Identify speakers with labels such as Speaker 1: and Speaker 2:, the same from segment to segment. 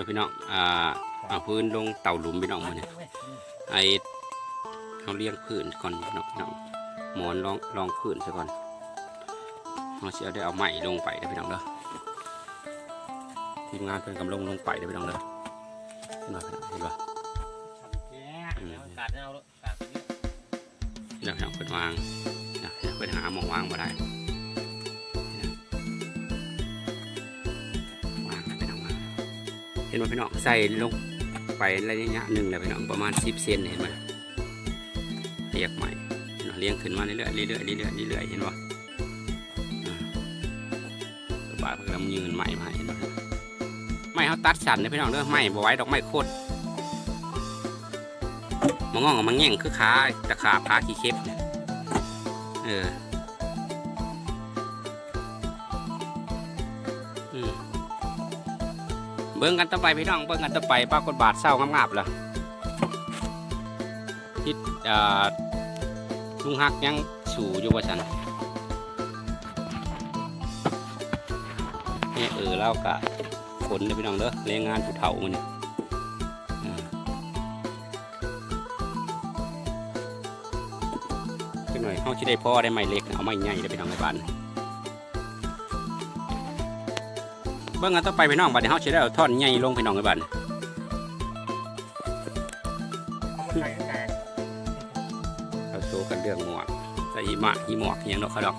Speaker 1: นาะพี่น้องอ่าเอาพื้นลงเต่าหลุมพี่น้องมาเนี่ยไอเขาเลี้ยงพื้นก่อนพี่น้องพี่น้องหมอนรองรองพื้นซะก่อนเราเสียได้เอาไม้ลงไปเด้อพี่น้องเด้อทีมงานเพิ่นกำลังลงไปเด้อพี่น้องเด้อเห็นบ่พี่น้องเห็นบ่
Speaker 2: กัดเอากัด
Speaker 1: เดี๋ยวเราเปิดวางเดี๋ยวเราเปิดหาหมองวางมาได้ เห็นไหมพี่น้องใส่ลงไประยะหนึ่งเลยพี่น้องประมาณสิบเซนเห็นไหมเรียกใหม่เลี้ยงขึ้นมาเรื่อยๆเรื่อยๆเรื่อยๆเรื่อยๆเห็นป่บาเพิ่งยืนใหม่มาเห็นป่ไม่เขาตัดสันเลยพี่น้องเด้อไม่บ่ไว้ดอกไม้โคตรมองงกับมังแง่งคือขาตะขาบขาขี้เข็บเออ เบิ่งกันต่อไปพี่น้องเบิ่งกันต่อไปปรากฏบาทเศร้างาบๆเหรอทิศอ่ลุงฮักยังสู่อยู่ว่าฉันนี่เออแล้วก็ขนเลยพี่น้องเด้อแรงงานผู้เฒ่ามันนี่อ่าจังหน่อยเขาชิได้พ่อได้ไม้เล็กเอาไม้ใหญ่ได้ไปทางในบ้าน เบื้องกันต่อไปไปน้องบ้านเขาชิได้เอาท่อนใหญ่ลงไปน้องในบ้านเขาโซกันเรื่องหมวกใส่หิมะหิหมวกอหย่างดอกเขาดอก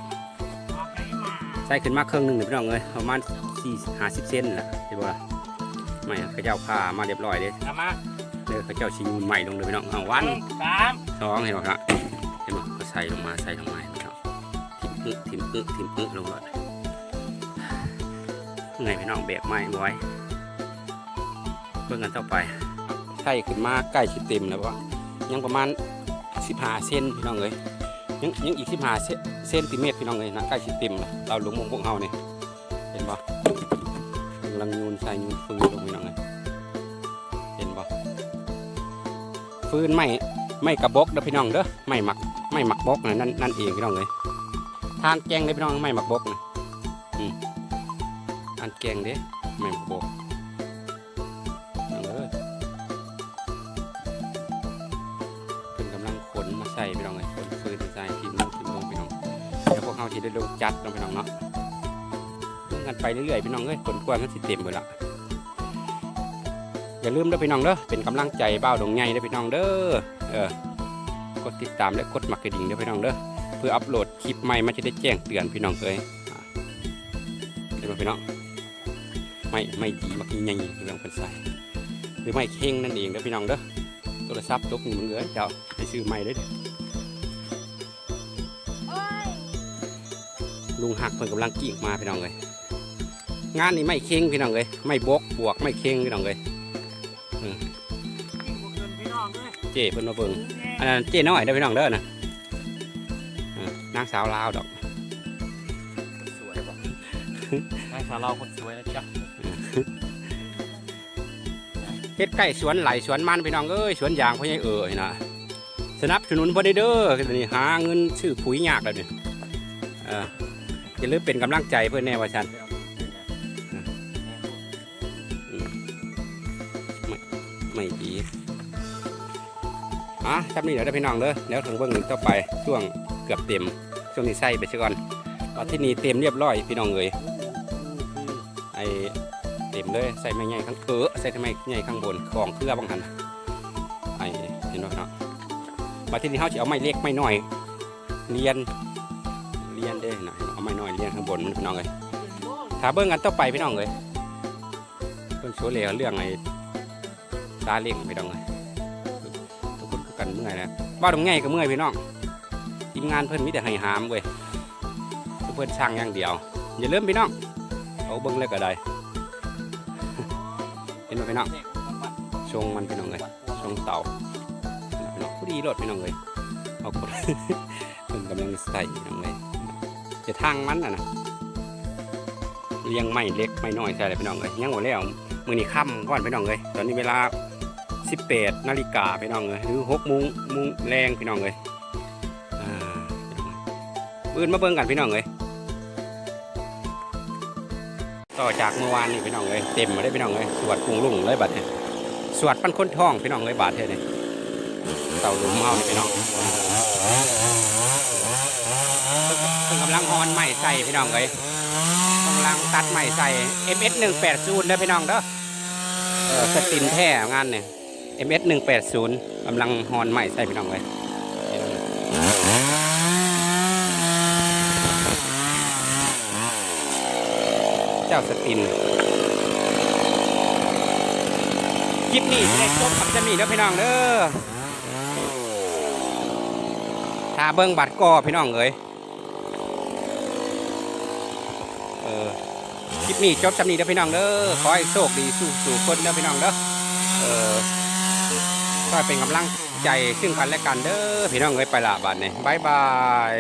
Speaker 1: ใส่ขึ้นมาเครื่องหนึงเดี๋ยวพี่น้องเลยประมาณสี่ห้าสิบเซนแหละเห็นบ่ล่ะไม่เขาเจ้าผ้ามาเรียบร้อยเลย
Speaker 2: เอามา
Speaker 1: เด้อเขาเจ้าชิงใหม่ลงเลยพี่น้องเอาวัน
Speaker 2: สาม
Speaker 1: สองเห็นไหมครับเห็นไหมก็ใส่ลงมาใส่ลงมาเนาะทิมอึทิมอึทิมอึลงก่อน ไงพี่น้องแบกไม้ไว้เพื่อกันต่อไปใช่ขึ้นมาใกล้ชิดเต็มแล้วว่ายังประมาณสิบห้าเซนพี่น้องเลยยังยังอีกสิบห้าเซนติเมตรพี่น้องเลยนะใกล้ชิดเต็มแล้วเราลงมงพวกเฮาเนี่ยเห็นปะกำลังยูนใส่ยูนฟืนลงพี่น้องเลยเห็นปะฟืนไม่ไม่กระบอกเด้อพี่น้องเด้อไม่หมักไม่หมักบกนะนั่นนั่นเองพี่น้องเลยทานแกงเลยพี่น้องไม่หมักบกนะ ทานแกงเด้ไม่หมักบกพี่น้องเอ้ยเป็นกำลังขนมาใส่พี่น้องเลยขนฟืนใส่ทีมลงทีมลงพี่น้องเดี๋ยวพวกเขาจะได้ลงจัดเนาะพี่น้องเนาะเพิ่งกันไปเรื่อยๆพี่น้องเอ้ยขนกวนมันสิเต็มหมดละอย่าลืมเด้อพี่น้องเด้อเป็นกำลังใจเบ้าดงใหญ่เด้อพี่น้องเด้อเออกดติดตามและกดมักกระดิ่งเด้อพี่น้องเด้อเพื่ออัปโหลดคลิปใหม่มันจะได้แจ้งเตือนพี่น้องเลยอ่าเห็นไหมพี่น้อง ไม่ไม่ดีมักใหญ่ๆเรื่องเป็นใส่หรือไม่เข่งนั่นเองเด้อพี่น้องเด้อโทรศัพท์ตกนี่มึงเอ้ยเจ้าไปซื้อใหม่เด้อลุงหักเพิ่นกำลังกิ่งมาพี่น้องเลยงานนี้ไม่เข่งพี่น้องเลยไม่บกบวกไม่เข่งพี่น้องเลย
Speaker 2: พี่น้องด้วย
Speaker 1: เจ้เพิ่นมาเบิ่งอันนั้นเจ๊น้อยเด้อพี่น้องเด้อนะเออนางสาวลาวดอก
Speaker 2: สวยป่ะนายสาวเราคนสวยนะจ๊ะ
Speaker 1: ฮ็ดใกล้สวนไหลสวนมันพี่น้องเอ้ยสวนยางพ่อใหญ่เอ๋ยนะสนับสนุนพิ่นได้เด้อนี่หาเงินซื้อปุ๋ยยากแล้วนี่เอออย่าลืมเป็นกำลังใจเพิ่อนแน่ว่าซั่นไม่ดีอะจำนี่เดี๋ยวเด้พี่น้องเด้อแล้วถึงเบิ่งหนึ่งต่อไปช่วงเกือบเต็มช่วงนี้ใส่ไปซะก่อนว่าที่นี่เต็มเรียบร้อยพี่น้องเอ้ยไอ เต็มเลยใส่ไม้ใหญ่ข้างเออใส่ไม้ใหญ่ข้างบนของเครือบางหันไอ้เห็นไหมเนาะมาที่นี่เขาจะเอาไม้เล็กไม้น้อยเรียนเรียนเด้หน่อยเอาไม้น้อยเรียนข้างบนมันพี่น้องเลยถ้าเบิ้งกันต่อไปพี่น้องเลยเพิ่นโชว์เลวเรื่องไอ้ตาเล่งพี่น้องเลยทุกคนคือกันเมื่อยนะบ้าตรงง่ายก็เมื่อยพี่น้องทีมงานเพิ่นมีแต่ให้หามเว้ยเพิ่นช่างอย่างเดียวอย่าลืมพี่น้องเอาเบิ้งเลยก็ได้ ห็นไหมพี่น้องชงมันพี่น้องเลยชงเต่าพี่น้องผู้ดีรถพี่น้องเลยเอาคนเป็นกำลังใส่พี่น้องเลยจะทางมันอะนะเลี้ยงไม่เล็กไม่น้อยใส่เลยพี่น้องเลยยังหมดแล้วมือนี้ค่ำก่อนพี่น้องเลยตอนนี้เวลา18นาฬิกาพี่น้องเลยหรือ6โมงโมงแรงพี่น้องเลยอ่าพี่น้องเอ้ยปืนมาเบิ้งกันพี่น้องเลย ต่อจากเมื่อวานนี่พี่น้องเลยเต็มมาได้พี่น้องเลยสวดกรุงลุงเลยบัดเนี่ยสวดปันคนท้องพี่น้องเลยบาดเท่นี่เต่าหลุมเมาพี่น้องกำลังฮอนใหม่ใส่พี่น้องเลยกำลังตัดใหม่ใส่ MS 180เด้อพี่น้องเด้อเออสตินแท้งานเนี่ย MS 180กำลังฮอนใหม่ใส่พี่น้องเลย เจ้าสตินคลิปนี้จะได้จบกับจะมีเด้อพี่น้องเด้อถ้าเบิ่งบัตรก็พี่น้องเอ้ยเออคลิปนี้จบจำนี้เด้อพี่น้องเด้อขอให้โชคดีสู้สู่คนเด้อพี่น้องเด้อเออก็เป็นกำลังใจซึ่งกันและกันเด้อพี่น้องเอ้ยไปละบัดนี้บายบาย